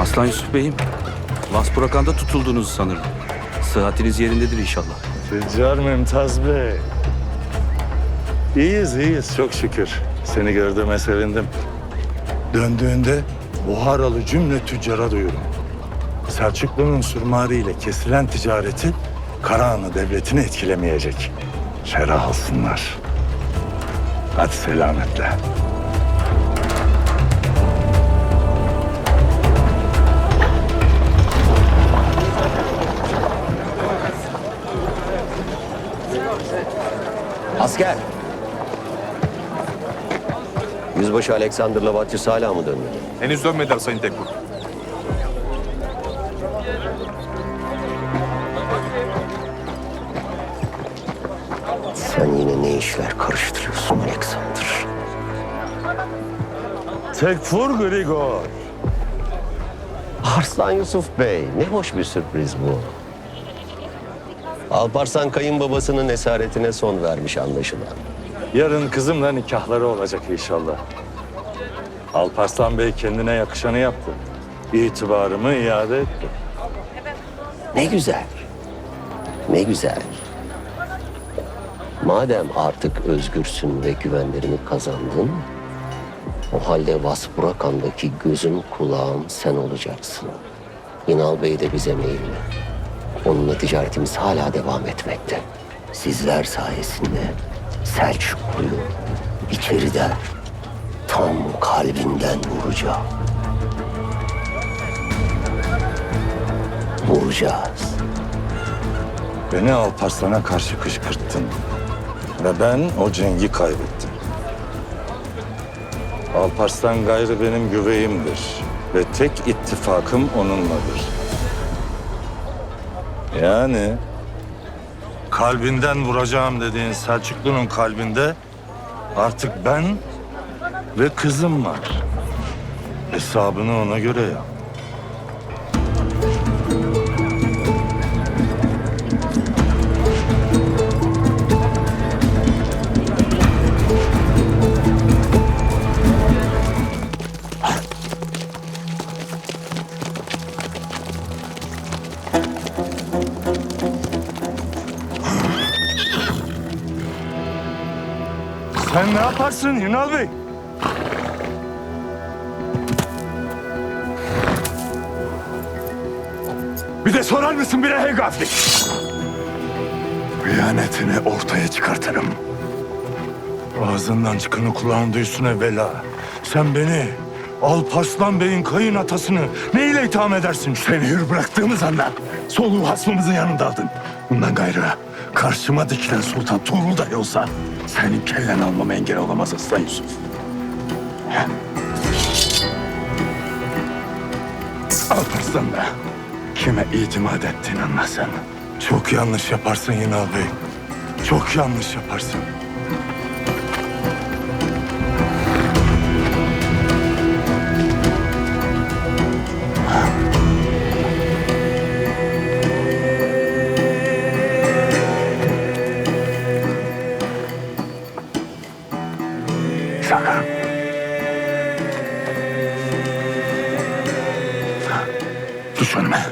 Aslan Yusuf Bey'im, Las Burakan'da tutulduğunuzu sanırım. Sıhhatiniz yerindedir inşallah. Tüccar Mümtaz Bey. İyiyiz, iyiyiz. Çok şükür. Seni gördüğüme sevindim. Döndüğünde Buharalı cümle tüccara duyurum. Selçuklu'nun sürmariyle kesilen ticareti Karahanlı Devleti'ni etkilemeyecek. Ferah alsınlar. Hadi selametle. Asker. Yüzbaşı Alexander Lavatçı hala mı dönmedi? Henüz dönmediler Sayın Tekkur. İşler karıştırıyorsun Alexander? Tekfur Grigor. Arslan Yusuf Bey, ne hoş bir sürpriz bu. Alparslan kayınbabasının esaretine son vermiş anlaşılan. Yarın kızımla nikahları olacak inşallah. Alparslan Bey kendine yakışanı yaptı. İtibarımı iade etti. Ne güzel. Ne güzel. Madem artık özgürsün ve güvenlerini kazandın, o halde Vaspurakan'daki gözüm kulağım sen olacaksın. İnal Bey de bize meyilli. Onunla ticaretimiz hala devam etmekte. Sizler sayesinde Selçuklu'yu içeriden tam kalbinden vuracağım. Vuracağız. Beni Alparslan'a karşı kışkırttın. Ve ben o cengi kaybettim. Alparslan gayrı benim güveyimdir. Ve tek ittifakım onunladır. Yani kalbinden vuracağım dediğin Selçuklu'nun kalbinde artık ben ve kızım var. Hesabını ona göre yap. Sen ne yaparsın Yunal Bey? Bir de sorar mısın bire hey gaflik? Hıyanetini ortaya çıkartırım. Ağzından çıkanı kulağın duysun evvela. Sen beni, Alparslan Bey'in kayın atasını neyle itham edersin? Seni hür bıraktığımız anda soluğu hasmımızın yanındaydın. Bundan gayrı karşıma dikilen Sultan Tuğrul dahi olsa senin kellen almama engel olamaz Aslan Yusuf. Alparslan be. Kime itimat ettiğini anla sen. Çok yanlış yaparsın Yinal Bey. Çok yanlış yaparsın. Düş önüme.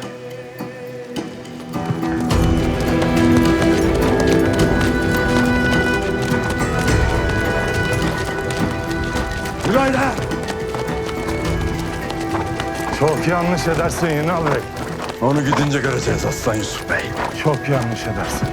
Çok yanlış edersin Yunal Bey. Onu gidince göreceğiz Aslan Yusuf Bey. Çok yanlış edersin.